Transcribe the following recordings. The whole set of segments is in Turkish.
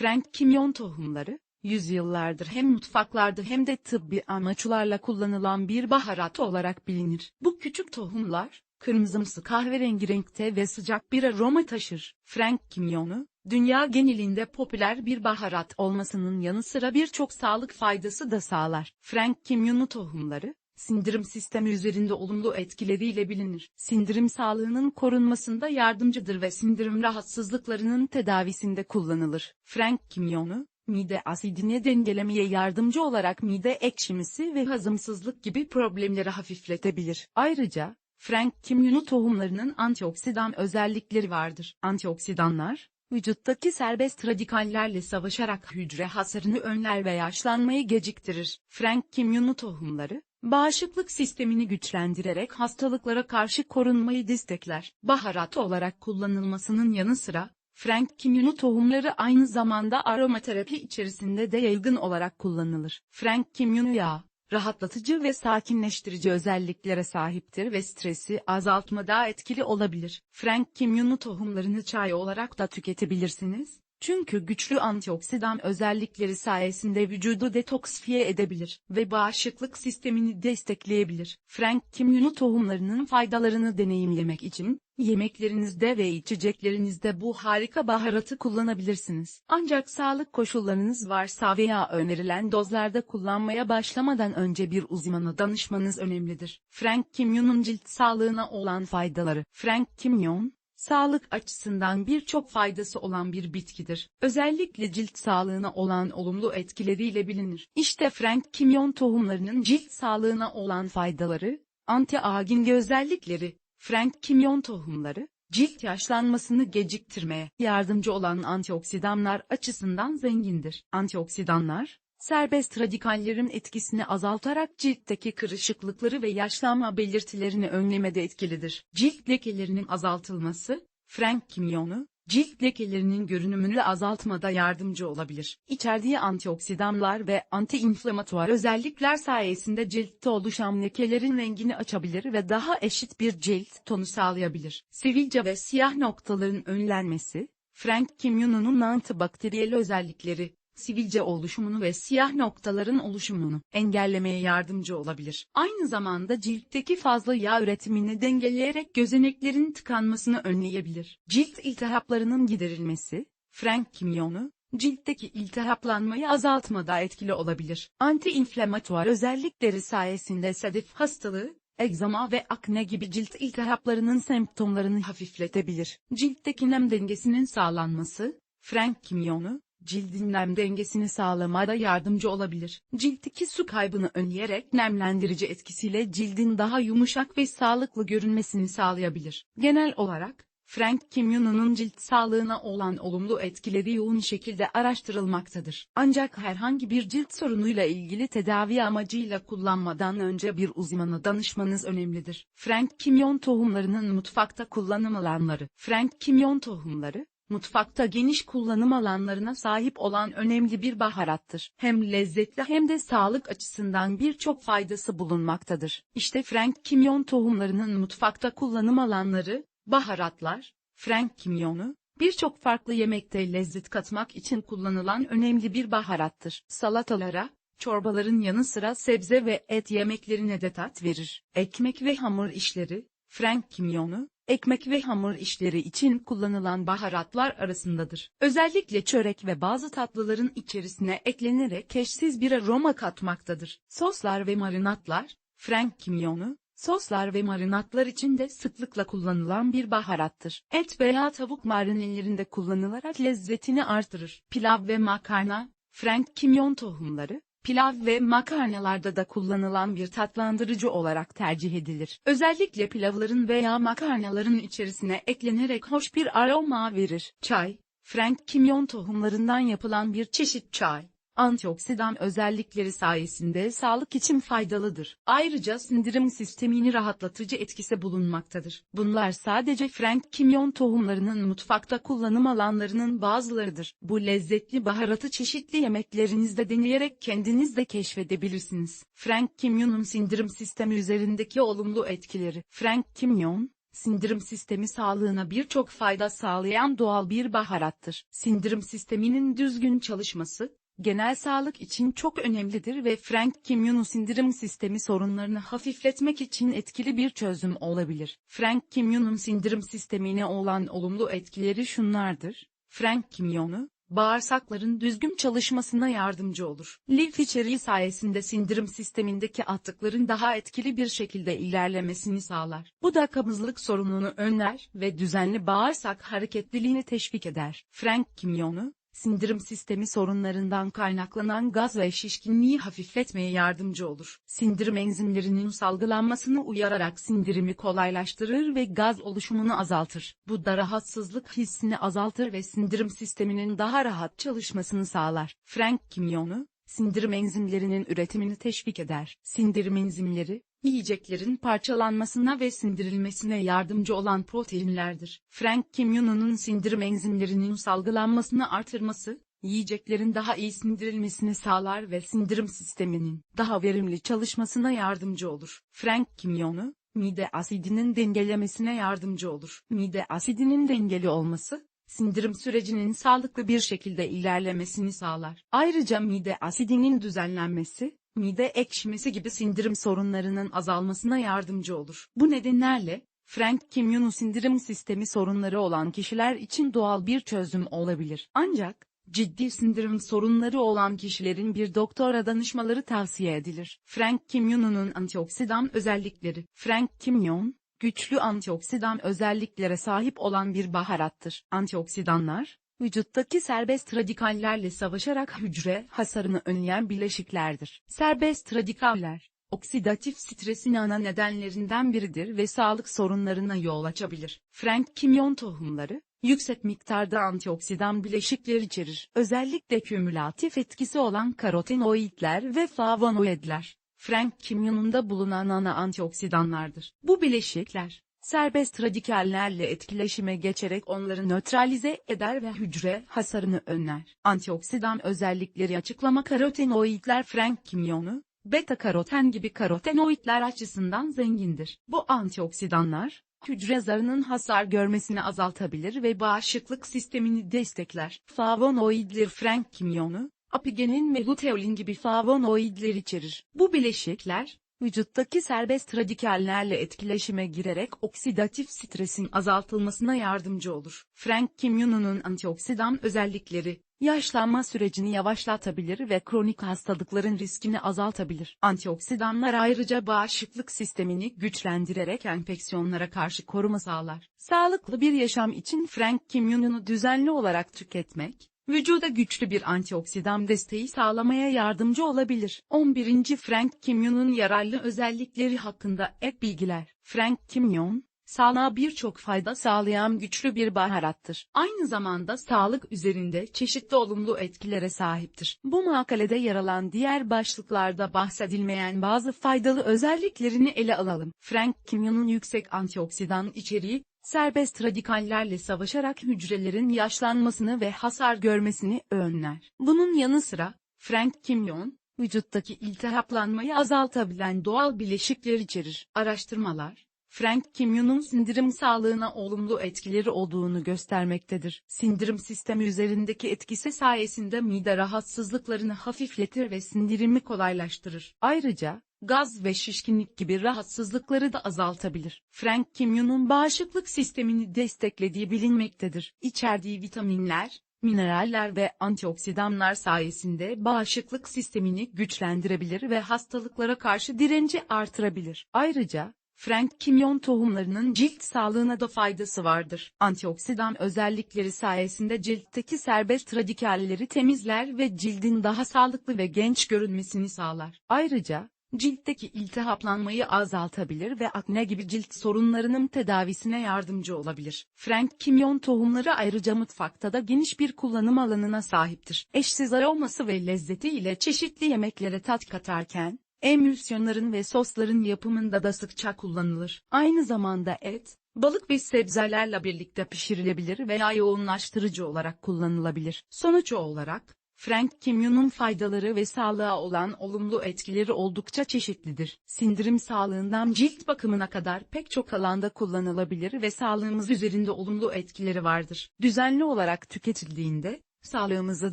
Frank kimyon tohumları, yüzyıllardır hem mutfaklarda hem de tıbbi amaçlarla kullanılan bir baharat olarak bilinir. Bu küçük tohumlar, kırmızımsı kahverengi renkte ve sıcak bir aroma taşır. Frank kimyonu, dünya genelinde popüler bir baharat olmasının yanı sıra birçok sağlık faydası da sağlar. Frank kimyonu tohumları, sindirim sistemi üzerinde olumlu etkileriyle bilinir. Sindirim sağlığının korunmasında yardımcıdır ve sindirim rahatsızlıklarının tedavisinde kullanılır. Frank kimyonu, mide asidini dengelemeye yardımcı olarak mide ekşimisi ve hazımsızlık gibi problemleri hafifletebilir. Ayrıca, Frank kimyonu tohumlarının antioksidan özellikleri vardır. Antioksidanlar, vücuttaki serbest radikallerle savaşarak hücre hasarını önler ve yaşlanmayı geciktirir. Frank kimyonu tohumları, bağışıklık sistemini güçlendirerek hastalıklara karşı korunmayı destekler. Baharat olarak kullanılmasının yanı sıra, Frank kimyonu tohumları aynı zamanda aromaterapi içerisinde de yaygın olarak kullanılır. Frank kimyonu yağı, rahatlatıcı ve sakinleştirici özelliklere sahiptir ve stresi azaltmada etkili olabilir. Frank kimyonu tohumlarını çay olarak da tüketebilirsiniz. Çünkü güçlü antioksidan özellikleri sayesinde vücudu detoksifiye edebilir ve bağışıklık sistemini destekleyebilir. Frank kimyonu tohumlarının faydalarını deneyimlemek için, yemeklerinizde ve içeceklerinizde bu harika baharatı kullanabilirsiniz. Ancak sağlık koşullarınız varsa veya önerilen dozlarda kullanmaya başlamadan önce bir uzmana danışmanız önemlidir. Frank kimyonun cilt sağlığına olan faydaları. Frank kimyon, sağlık açısından birçok faydası olan bir bitkidir. Özellikle cilt sağlığına olan olumlu etkileriyle bilinir. İşte Frank kimyon tohumlarının cilt sağlığına olan faydaları, anti-aging özellikleri, Frank kimyon tohumları, cilt yaşlanmasını geciktirmeye yardımcı olan antioksidanlar açısından zengindir. Antioksidanlar, serbest radikallerin etkisini azaltarak ciltteki kırışıklıkları ve yaşlanma belirtilerini önlemede etkilidir. Cilt lekelerinin azaltılması, Frank kimyonu, cilt lekelerinin görünümünü azaltmada yardımcı olabilir. İçerdiği antioksidanlar ve antiinflamatuar özellikler sayesinde ciltte oluşan lekelerin rengini açabilir ve daha eşit bir cilt tonu sağlayabilir. Sivilce ve siyah noktaların önlenmesi, Frank kimyonunun antibakteriyel özellikleri, sivilce oluşumunu ve siyah noktaların oluşumunu engellemeye yardımcı olabilir. Aynı zamanda ciltteki fazla yağ üretimini dengeleyerek gözeneklerin tıkanmasını önleyebilir. Cilt iltihaplarının giderilmesi, Frank kimyonu, ciltteki iltihaplanmayı azaltmada etkili olabilir. Anti-inflamatuar özellikleri sayesinde sedef hastalığı, egzama ve akne gibi cilt iltihaplarının semptomlarını hafifletebilir. Ciltteki nem dengesinin sağlanması, Frank kimyonu, cildin nem dengesini sağlamada yardımcı olabilir. Ciltteki su kaybını önleyerek nemlendirici etkisiyle cildin daha yumuşak ve sağlıklı görünmesini sağlayabilir. Genel olarak, Frank kimyonunun cilt sağlığına olan olumlu etkileri yoğun şekilde araştırılmaktadır. Ancak herhangi bir cilt sorunuyla ilgili tedavi amacıyla kullanmadan önce bir uzmana danışmanız önemlidir. Frank kimyon tohumlarının mutfakta kullanım alanları. Frank kimyon tohumları, mutfakta geniş kullanım alanlarına sahip olan önemli bir baharattır. Hem lezzetli hem de sağlık açısından birçok faydası bulunmaktadır. İşte Frank kimyon tohumlarının mutfakta kullanım alanları, baharatlar, Frank kimyonu, birçok farklı yemekte lezzet katmak için kullanılan önemli bir baharattır. Salatalara, çorbaların yanı sıra sebze ve et yemeklerine de tat verir. Ekmek ve hamur işleri, Frank kimyonu, ekmek ve hamur işleri için kullanılan baharatlar arasındadır. Özellikle çörek ve bazı tatlıların içerisine eklenerek eşsiz bir aroma katmaktadır. Soslar ve marinatlar, Frank kimyonu, soslar ve marinatlar için de sıklıkla kullanılan bir baharattır. Et veya tavuk marinelerinde kullanılarak lezzetini artırır. Pilav ve makarna, Frank kimyon tohumları, pilav ve makarnalarda da kullanılan bir tatlandırıcı olarak tercih edilir. Özellikle pilavların veya makarnaların içerisine eklenerek hoş bir aroma verir. Çay, Frank kimyon tohumlarından yapılan bir çeşit çay, antioksidan özellikleri sayesinde sağlık için faydalıdır. Ayrıca sindirim sistemini rahatlatıcı etkisi bulunmaktadır. Bunlar sadece Frank kimyon tohumlarının mutfakta kullanım alanlarının bazılarıdır. Bu lezzetli baharatı çeşitli yemeklerinizde deneyerek kendiniz de keşfedebilirsiniz. Frank kimyonun sindirim sistemi üzerindeki olumlu etkileri. Frank kimyon, sindirim sistemi sağlığına birçok fayda sağlayan doğal bir baharattır. Sindirim sisteminin düzgün çalışması, genel sağlık için çok önemlidir ve Frank kimyonu sindirim sistemi sorunlarını hafifletmek için etkili bir çözüm olabilir. Frank kimyonun sindirim sistemine olan olumlu etkileri şunlardır. Frank kimyonu, bağırsakların düzgün çalışmasına yardımcı olur. Lif içeriği sayesinde sindirim sistemindeki atıkların daha etkili bir şekilde ilerlemesini sağlar. Bu da kabızlık sorununu önler ve düzenli bağırsak hareketliliğini teşvik eder. Frank kimyonu, sindirim sistemi sorunlarından kaynaklanan gaz ve şişkinliği hafifletmeye yardımcı olur. Sindirim enzimlerinin salgılanmasını uyararak sindirimi kolaylaştırır ve gaz oluşumunu azaltır. Bu da rahatsızlık hissini azaltır ve sindirim sisteminin daha rahat çalışmasını sağlar. Frank kimyonu, sindirim enzimlerinin üretimini teşvik eder. Sindirim enzimleri, yiyeceklerin parçalanmasına ve sindirilmesine yardımcı olan proteinlerdir. Frank kimyonunun sindirim enzimlerinin salgılanmasını artırması, yiyeceklerin daha iyi sindirilmesini sağlar ve sindirim sisteminin daha verimli çalışmasına yardımcı olur. Frank kimyonu, mide asidinin dengelemesine yardımcı olur. Mide asidinin dengeli olması, sindirim sürecinin sağlıklı bir şekilde ilerlemesini sağlar. Ayrıca mide asidinin düzenlenmesi, mide ekşimesi gibi sindirim sorunlarının azalmasına yardımcı olur. Bu nedenlerle, Frank kimyonu sindirim sistemi sorunları olan kişiler için doğal bir çözüm olabilir. Ancak, ciddi sindirim sorunları olan kişilerin bir doktora danışmaları tavsiye edilir. Frank kimyonunun antioksidan özellikleri. Frank kimyon, güçlü antioksidan özelliklere sahip olan bir baharattır. Antioksidanlar, vücuttaki serbest radikallerle savaşarak hücre hasarını önleyen bileşiklerdir. Serbest radikaller, oksidatif stresin ana nedenlerinden biridir ve sağlık sorunlarına yol açabilir. Frank kimyon tohumları, yüksek miktarda antioksidan bileşikler içerir. Özellikle kümülatif etkisi olan karotenoidler ve flavonoidler, Frank kimyonunda bulunan ana antioksidanlardır. Bu bileşikler, serbest radikallerle etkileşime geçerek onları nötralize eder ve hücre hasarını önler. Antioksidan özellikleri açıklama karotenoidler Frank kimyonu, beta karoten gibi karotenoidler açısından zengindir. Bu antioksidanlar, hücre zarının hasar görmesini azaltabilir ve bağışıklık sistemini destekler. Flavonoidler Frank kimyonu, apigenin ve luteolin gibi flavonoidler içerir. Bu bileşikler, vücuttaki serbest radikallerle etkileşime girerek oksidatif stresin azaltılmasına yardımcı olur. Frank kimyonunun antioksidan özellikleri, yaşlanma sürecini yavaşlatabilir ve kronik hastalıkların riskini azaltabilir. Antioksidanlar ayrıca bağışıklık sistemini güçlendirerek enfeksiyonlara karşı koruma sağlar. Sağlıklı bir yaşam için Frank kimyonunu düzenli olarak tüketmek, vücuda güçlü bir antioksidan desteği sağlamaya yardımcı olabilir. 11. Frank kimyonun yararlı özellikleri hakkında ek bilgiler. Frank kimyon, sağlığa birçok fayda sağlayan güçlü bir baharattır. Aynı zamanda sağlık üzerinde çeşitli olumlu etkilere sahiptir. Bu makalede yer alan diğer başlıklarda bahsedilmeyen bazı faydalı özelliklerini ele alalım. Frank kimyonun yüksek antioksidan içeriği, serbest radikallerle savaşarak hücrelerin yaşlanmasını ve hasar görmesini önler. Bunun yanı sıra, Frank kimyon, vücuttaki iltihaplanmayı azaltabilen doğal bileşikler içerir. Araştırmalar, Frank kimyonun sindirim sağlığına olumlu etkileri olduğunu göstermektedir. Sindirim sistemi üzerindeki etkisi sayesinde mide rahatsızlıklarını hafifletir ve sindirimi kolaylaştırır. Ayrıca, gaz ve şişkinlik gibi rahatsızlıkları da azaltabilir. Frank kimyonun bağışıklık sistemini desteklediği bilinmektedir. İçerdiği vitaminler, mineraller ve antioksidanlar sayesinde bağışıklık sistemini güçlendirebilir ve hastalıklara karşı direnci artırabilir. Ayrıca, Frank kimyon tohumlarının cilt sağlığına da faydası vardır. Antioksidan özellikleri sayesinde ciltteki serbest radikalleri temizler ve cildin daha sağlıklı ve genç görünmesini sağlar. Ayrıca, ciltteki iltihaplanmayı azaltabilir ve akne gibi cilt sorunlarının tedavisine yardımcı olabilir. Frank kimyon tohumları ayrıca mutfakta da geniş bir kullanım alanına sahiptir. Eşsiz aroması ve lezzeti ile çeşitli yemeklere tat katarken, emülsiyonların ve sosların yapımında da sıkça kullanılır. Aynı zamanda et, balık ve sebzelerle birlikte pişirilebilir veya yoğunlaştırıcı olarak kullanılabilir. Sonuç olarak, Frank kimyonun faydaları ve sağlığa olan olumlu etkileri oldukça çeşitlidir. Sindirim sağlığından cilt bakımına kadar pek çok alanda kullanılabilir ve sağlığımız üzerinde olumlu etkileri vardır. Düzenli olarak tüketildiğinde, sağlığımızı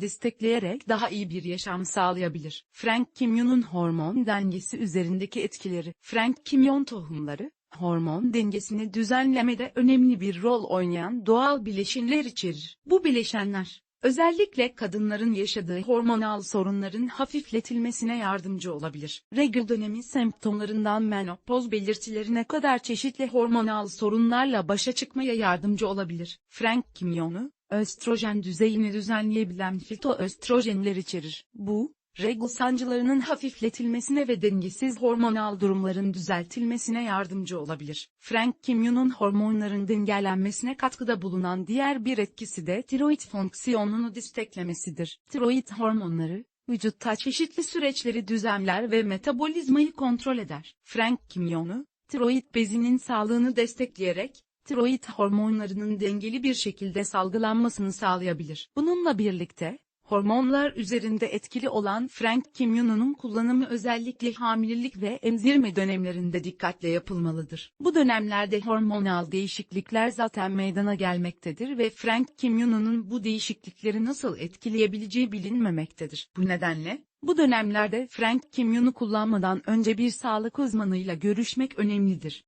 destekleyerek daha iyi bir yaşam sağlayabilir. Frank kimyonun hormon dengesi üzerindeki etkileri. Frank kimyon tohumları, hormon dengesini düzenlemede önemli bir rol oynayan doğal bileşenler içerir. Bu bileşenler, özellikle kadınların yaşadığı hormonal sorunların hafifletilmesine yardımcı olabilir. Regl dönemi semptomlarından menopoz belirtilerine kadar çeşitli hormonal sorunlarla başa çıkmaya yardımcı olabilir. Frank kimyonu, östrojen düzeyini düzenleyebilen fitoöstrojenler içerir. Bu, regl sancılarının hafifletilmesine ve dengesiz hormonal durumların düzeltilmesine yardımcı olabilir. Frank kimyonun hormonların dengelenmesine katkıda bulunan diğer bir etkisi de tiroid fonksiyonunu desteklemesidir. Tiroid hormonları, vücutta çeşitli süreçleri düzenler ve metabolizmayı kontrol eder. Frank kimyonu, tiroid bezinin sağlığını destekleyerek, tiroid hormonlarının dengeli bir şekilde salgılanmasını sağlayabilir. Bununla birlikte, hormonlar üzerinde etkili olan Frank kimyonunun kullanımı özellikle hamilelik ve emzirme dönemlerinde dikkatle yapılmalıdır. Bu dönemlerde hormonal değişiklikler zaten meydana gelmektedir ve Frank kimyonunun bu değişiklikleri nasıl etkileyebileceği bilinmemektedir. Bu nedenle, bu dönemlerde Frank kimyonu kullanmadan önce bir sağlık uzmanıyla görüşmek önemlidir.